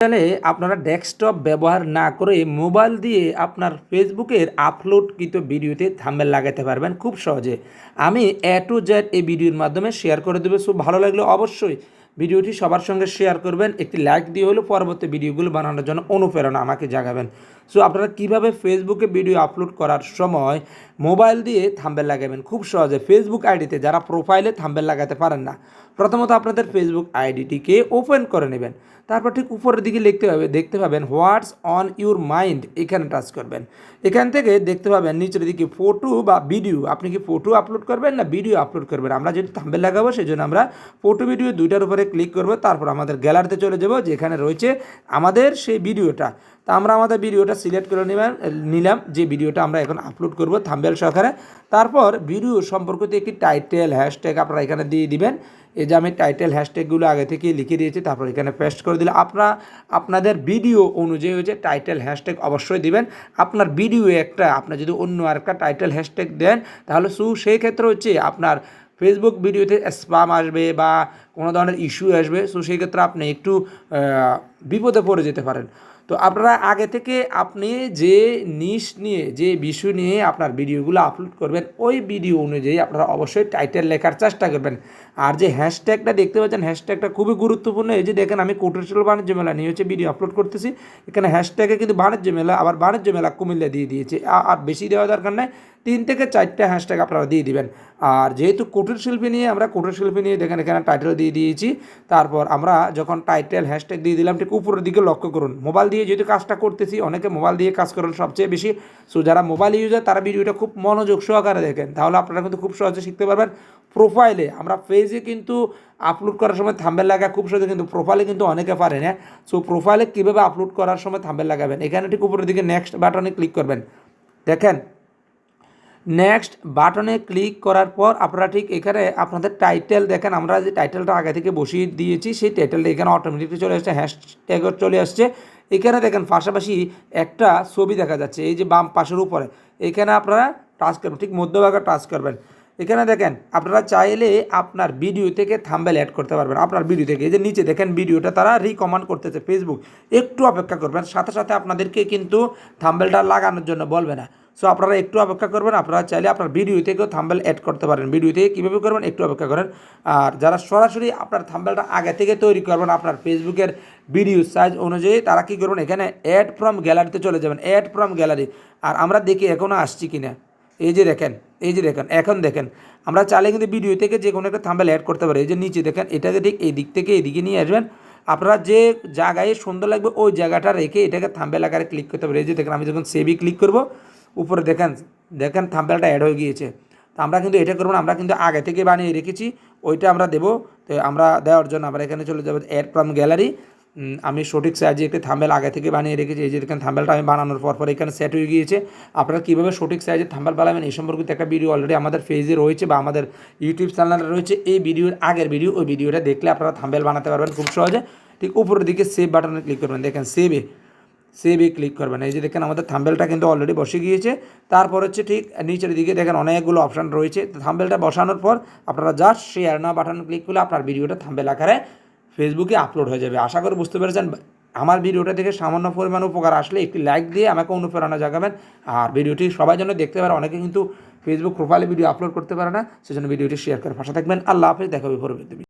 তাহলে আপনারা ডেস্কটপ ব্যবহার না করে মোবাইল দিয়ে আপনার ফেসবুকের আপলোডকৃত ভিডিওতে থাম্বেল লাগাতে পারবেন খুব সহজে। আমি এ টু জেড এই ভিডিওর মাধ্যমে শেয়ার করে দেবো। সো ভালো লাগলে অবশ্যই ভিডিওটি সবার সঙ্গে শেয়ার করবেন, একটি লাইক দিয়ে হলেও পরবর্তী ভিডিওগুলো বানানোর জন্য অনুপ্রেরণা আমাকে জাগাবেন। সো আপনারা কীভাবে ফেসবুকে ভিডিও আপলোড করার সময় মোবাইল দিয়ে থাম্বেল লাগাবেন? খুব সহজে। ফেসবুক আইডিতে যারা প্রোফাইলে থাম্বেল লাগাতে পারেন না, প্রথমত আপনাদের ফেসবুক আইডিটিকে ওপেন করে নেবেন। তারপর ঠিক উপরের দিকে লিখতে হবে দেখতে পাবেন হোয়াটস অন ইউর মাইন্ড এখানে টাচ করবেন। এখান থেকে দেখতে পাবেন নিচের দিকে ফটো বা ভিডিও আপনি কি ফটো আপলোড করবেন না ভিডিও আপলোড করবেন? আমরা যেহেতু থাম্বেল লাগাবো সেই জন্য আমরা ফটো ভিডিও দুইটার উপরে ক্লিক করব, তারপর আমাদের গ্যালারিতে চলে যাব, যেখানে রয়েছে আমাদের সেই ভিডিওটা। তা আমরা আমাদের ভিডিওটা সিলেক্ট করে নিলাম নিলাম, যে ভিডিওটা আমরা এখন আপলোড করব থাম্বেল সহকারে। তারপর ভিডিও সম্পর্কিত একটি টাইটেল হ্যাশট্যাগ আপনারা এখানে দিয়ে দিবেন। এই যে আমি টাইটেল হ্যাশট্যাগুলো আগে থেকে লিখে দিয়েছি, তারপর এখানে পেস্ট করে দিলে আপনারা, আপনাদের ভিডিও অনুযায়ী হচ্ছে টাইটেল হ্যাশট্যাগ অবশ্যই দিবেন। আপনার ভিডিও একটা আপনার যদি অন্য আরেকটা টাইটেল হ্যাশট্যাগ দেন, তাহলে সু সেই ক্ষেত্রে হচ্ছে আপনার ফেসবুক ভিডিওতে স্পাম আসবে বা কোনো ধরনের ইস্যু আসবে সো সেই ক্ষেত্রে আপনি একটু বিপদে পড়ে যেতে পারেন। তো আপনারা আগে থেকে আপনি যে নিশ নিয়ে, যে বিষয় নিয়ে আপনার ভিডিওগুলো আপলোড করবেন, ওই ভিডিও অনুযায়ী আপনারা অবশ্যই টাইটেল লেখার চেষ্টা করবেন। আর যে হ্যাশট্যাগটা দেখতে পাচ্ছেন হ্যাশট্যাগটা খুবই গুরুত্বপূর্ণ। এই যে দেখেন, আমি কোটেশল বাণিজ্য মেলা নিয়ে হচ্ছে ভিডিও আপলোড করতেছি। এখানে হ্যাশট্যাগে কিন্তু বাণিজ্য মেলা, আবার বাণিজ্য মেলা কুমিল্লা দিয়ে দিয়েছে। আর বেশি দেওয়া দরকার নেই। তিন থেকে চারটে হ্যাশট্যাগ আপনারা দিয়ে দিবেন। আর যেহেতু কুটির শিল্পী নিয়ে আমরা কুটির শিল্পী নিয়ে দেখেন, এখানে টাইটেল দিয়ে দিয়েছি। তারপর আমরা যখন টাইটেল হ্যাশট্যাগ দিয়ে দিলাম, ঠিক উপরের দিকে লক্ষ্য করুন। মোবাইল দিয়ে যেহেতু কাজটা করতেছি, অনেকে মোবাইল দিয়ে কাজ করেন সবচেয়ে বেশি। সো যারা মোবাইল ইউজার তারা ভিডিওটা খুব মনোযোগ সহকারে দেখেন। তাহলে আপনারা কিন্তু খুব সহজে শিখতে পারবেন প্রোফাইলে আমরা পেজে কিন্তু আপলোড করার সময় থাম্বেল লাগা খুব সহজে কিন্তু প্রোফাইলে কিন্তু অনেকে পারে না। সো প্রোফাইলে কীভাবে আপলোড করার সময় থাম্বেল লাগাবেন? এখানে ঠিক উপরের দিকে নেক্সট বাটনে ক্লিক করবেন। দেখেন নেক্সট বাটনে ক্লিক করার পর আপনারা ঠিক এখানে আপনাদের টাইটেল দেখেন, আমরা যে টাইটেলটা আগে থেকে বসিয়ে দিয়েছি, সেই টাইটেলটা এখানে অটোমেটিকলি চলে আসছে হ্যাশট্যাগও চলে আসছে। এখানে দেখেন, পাশাপাশি একটা ছবি দেখা যাচ্ছে, এই যে বাম পাশের উপরে। এখানে আপনারা টাচ করবেন, ঠিক মধ্যভাগে টাচ করবেন। এখানে দেখেন, আপনারা চাইলে আপনার ভিডিও থেকে থাম্বেল অ্যাড করতে পারবেন, আপনার ভিডিও থেকে। এই যে নিচে দেখেন ভিডিওটা তারা রিকমেন্ড করতেছে ফেসবুক একটু অপেক্ষা করবেন, সাথে সাথে আপনাদেরকে কিন্তু থাম্বেলটা লাগানোর জন্য বলবে না। সো আপনারা একটু অপেক্ষা করবেন, আপনারা চাইলে আপনার ভিডিও থেকেও থাম্বেল অ্যাড করতে পারেন। ভিডিও থেকে কীভাবে করবেন, একটু অপেক্ষা করেন। আর যারা সরাসরি আপনার থাম্বেলটা আগে থেকে তৈরি করবেন, আপনার ফেসবুকের ভিডিও সাইজ অনুযায়ী, তারা কী করবেন, এখানে অ্যাড ফ্রম গ্যালারিতে চলে যাবেন। অ্যাড ফ্রম গ্যালারি আর আমরা দেখি এখনও আসছি কিনা। এই যে দেখেন, এই যে দেখেন, এখন দেখেন। আমরা চাইলে কিন্তু ভিডিও থেকে যে কোনো একটা থাম্বেল অ্যাড করতে পারি। এই যে নিচে দেখেন এটাকে ঠিক এই দিক থেকে এদিকে নিয়ে আসবেন, আপনারা যে জায়গায় সুন্দর লাগবে, ওই জায়গাটা রেখে এটাকে থাম্বেল আকারে ক্লিক করতে পারি এই যে দেখেন, আমি যখন সেভি ক্লিক করব উপরে দেখেন দেখেন থাম্বেলটা অ্যাড হয়ে গিয়েছে। তো আমরা কিন্তু এটা করব না, আমরা কিন্তু আগে থেকে বানিয়ে রেখেছি, ওইটা আমরা দেবো। তো আমরা দেওয়ার জন্য আমরা এখানে চলে যাব অ্যাড ফ্রম গ্যালারি আমি সঠিক সাইজে একটি থাম্বেল আগে থেকে বানিয়ে রেখেছি, এই যে দেখেন থাম্বেলটা আমি বানানোর পর পর এখানে সেট হয়ে গিয়েছে। আপনারা কীভাবে সঠিক সাইজে থাম্বেল বানাবেন, এই সম্পর্কিত একটা ভিডিও অলরেডি আমাদের পেজে রয়েছে বা আমাদের ইউটিউব চ্যানেলে রয়েছে। এই ভিডিওর আগের ভিডিও ওই ভিডিওটা দেখলে আপনারা থাম্বেল বানাতে পারবেন খুব সহজে। ঠিক উপরের দিকে সেভ বাটনে ক্লিক করবেন। দেখেন সেভে সেভে ক্লিক করবেন। এই যে দেখেন আমাদের থাম্বেলটা কিন্তু অলরেডি বসে গিয়েছে। তারপর হচ্ছে ঠিক নিচের দিকে দেখেন অনেকগুলো অপশান রয়েছে। থাম্বেলটা বসানোর পর আপনারা জাস্ট শেয়ার না বাটন ক্লিক করলে আপনার ভিডিওটা থাম্বেল আকারে ফেসবুকে আপলোড হয়ে যাবে। আশা করি বুঝতে পেরেছেন। আমার ভিডিওটা দেখে সামান্য পরিমাণ উপকার আসলে একটি লাইক দিয়ে আমাকে অনুপ্রেরণা জাগাবেন। আর ভিডিওটি সবাই যেন দেখতে পারে, অনেকে কিন্তু ফেসবুক প্রোফাইলে ভিডিও আপলোড করতে পারে না। সেজন্য ভিডিওটি শেয়ার করে ভাষা থাকবেন। আল্লাহ হাফিজ, দেখা পরবর্তী।